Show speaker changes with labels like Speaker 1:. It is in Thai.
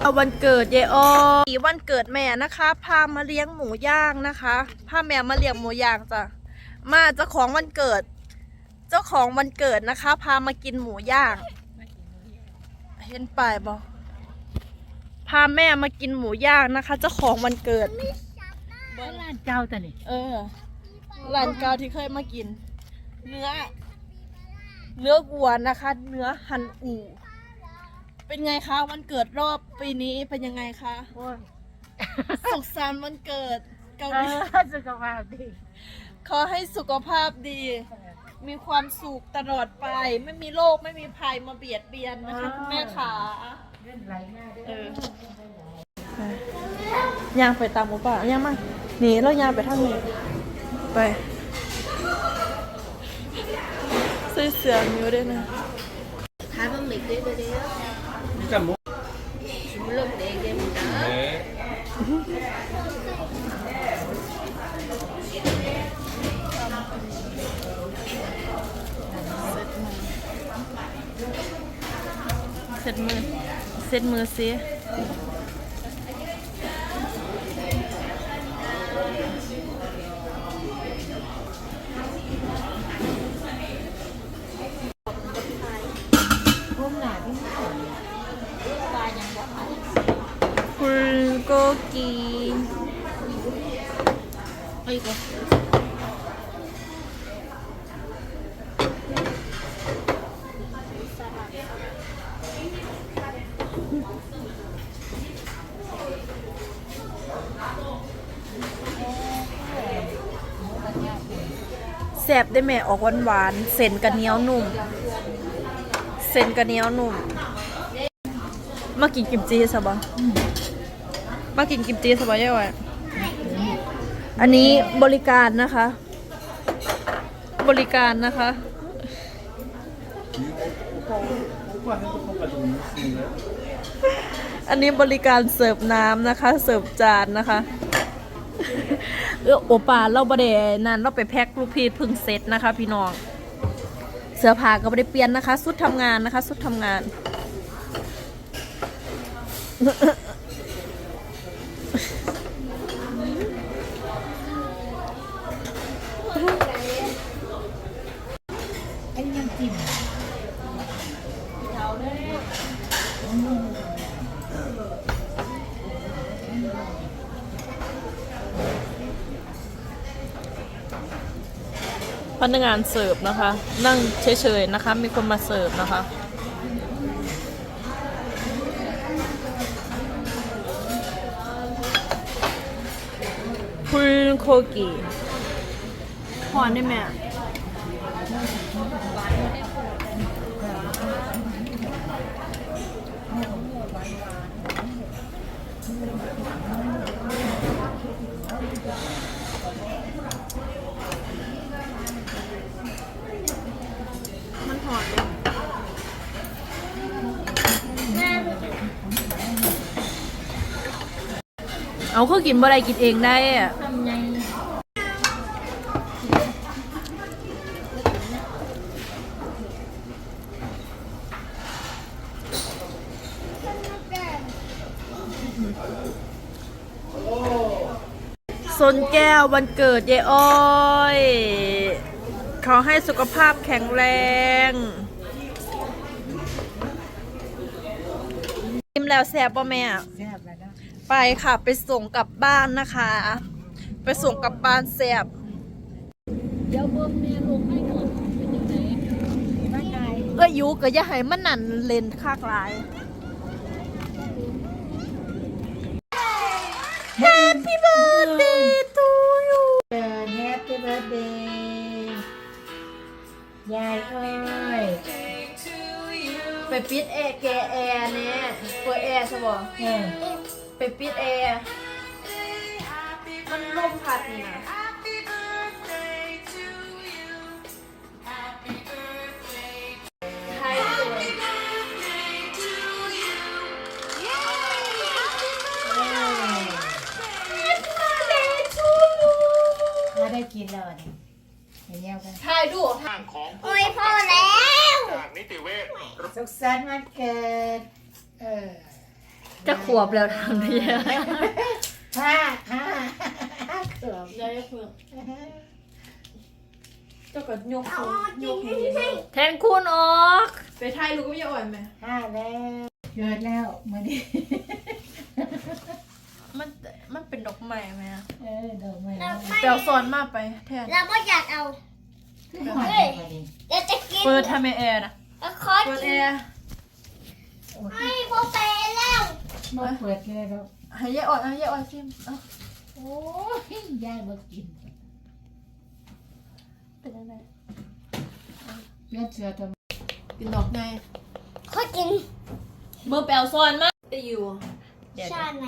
Speaker 1: เอาวันเกิดยายอ้อวันเกิดแม่นะคะ พามาเลี้ยงหมูย่างนะคะพาแม่มาเลี้ยงหมูย่างจ้ะมาเจ้าของวันเกิด เจ้าของวันเกิดนะคะ พามากินหมูย่าง เห็นป้ายบอพาแม่มากินหมูย่างนะคะ เจ้าของวันเกิด
Speaker 2: บ้านเจ้าแต่นี่
Speaker 1: เออร้านเกาที่เคยมากิน เนื้อ เนื้อวัวนะคะ เนื้อหันอู เป็นไงคะวันเกิดรอบปีนี้เป็นยังไงคะสุขสันต์วันเกิดเกาหลี
Speaker 2: สุขภาพดี
Speaker 1: ขอให้สุขภาพดี มีความสุขตลอดไป ไม่มีโรคไม่มีภัยมาเบียดเบียนนะคะแม่ขาย่างไปตามหมูป่าย่างมาหนีแล้วย่างไปทางนี้ไปใส่เสื้อมิวด้วยนะ
Speaker 3: ขายบะหมี่
Speaker 4: ด้วยเด้อ 진짜 뭐
Speaker 3: 주물럭 4개입니다.
Speaker 4: 네.
Speaker 1: Xịt mưa Xịt mưa xia อเสร็จมือสิคุณโกกี
Speaker 3: 아이고.
Speaker 1: แสบได้แม่ออกหวานหวานๆเส้นกระเหนียวนุ่ม เส้นกระเหนียวนุ่ม มากินกิมจีสบะ มากินกิมจิสบายเย่อยอันนี้บริการนะคะ บริการนะคะอันนี้บริการเสิร์ฟน้ำนะคะ เสิร์ฟจานนะคะ เออโอปาเราบดเดนั่นเราไปแพ็คลูกพีชพึ่งเซตนะคะ พี่น้อง เสื้อผ้าก็ไม่ได้เปลี่ยนนะคะ สุดทำงานนะคะ สุดทำงาน
Speaker 2: จิ้ม
Speaker 1: พนักงานเสิร์ฟนะคะ นั่งเฉยๆนะคะ มีคนมาเสิร์ฟนะคะคุณโคกิหอนได้ไหมอะมันหอนเลย เอาเขากินบ่ได้กินเองได้อะ
Speaker 2: ทำไง
Speaker 1: สนแก้ววันเกิดยายอ้อยขอให้สุขภาพแข็งแรงกิมแล้วแซ่บป่ะแม่
Speaker 2: แซ่
Speaker 1: ไปค่ะไปส่งกลับบ้านนะคะ ไปส่งกลับบ้านแซ่บ
Speaker 3: เดี๋ยวเบิ่งแม่ลงให้ก่อนเป็นยังไง
Speaker 2: ร่างกาย
Speaker 1: เอ้ยอยูก็อย่าให้มันนั่นเลนคากหลาย Happy birthday to you
Speaker 2: เดินแฮปปี้เบิร์ดเดย์ยายเอ้ย
Speaker 1: ไปปิดแอร์แกแอร์เนี่ยเปิดแอร์ใช่บ่
Speaker 2: เออ
Speaker 1: ไปปิดแอร์มันลมพัดนี่นะไทยเลย
Speaker 2: ถ้าได้กินแล้วเนี่ยเห็นยังกัน
Speaker 1: ถ่ายดู
Speaker 4: ทางของ
Speaker 3: โอ้ยพ่อแล้ว
Speaker 4: จากนิติเวช
Speaker 2: สุขสันต์วันเกิด เออ
Speaker 3: จะขวบแล้วทางนี้
Speaker 2: ห้าห้าเกือบ
Speaker 1: ยายเพิ่งเจ้าก็ยกสูงยกให้เย็น
Speaker 3: แทนคุณออก
Speaker 1: ไปไทยลูกก็ไม่อ่อนไหม
Speaker 2: ห้าแล้วเกิดแล้วมาดิ
Speaker 1: มันมันเป็นดอกไม้ไหมอะ
Speaker 2: เออดอกไม้แล้ว
Speaker 1: แปลวซอนมากไปแทน
Speaker 5: เราไม่อยากเอา
Speaker 2: ขึ้นมาดิมาดิ
Speaker 5: เราจะกิน
Speaker 1: เปิดทำไมแอร์นะ
Speaker 5: เอาคอ
Speaker 1: เปิด
Speaker 5: กิ
Speaker 1: แอนร์
Speaker 5: ให้โบเปแล้ว
Speaker 2: มาเปิดเลยครับ
Speaker 1: ให้ยายอ่อนให้ยายอ่อนชิมเอ้า
Speaker 2: โอ้ยยายมากิน
Speaker 1: เป็นยังไง
Speaker 2: เลือดเสือทำ
Speaker 1: กินดอกไง
Speaker 5: เขากิน
Speaker 1: เมื่อแปลวซอนมากจะอยู่
Speaker 3: เดี๋ยว
Speaker 5: ชาติไหน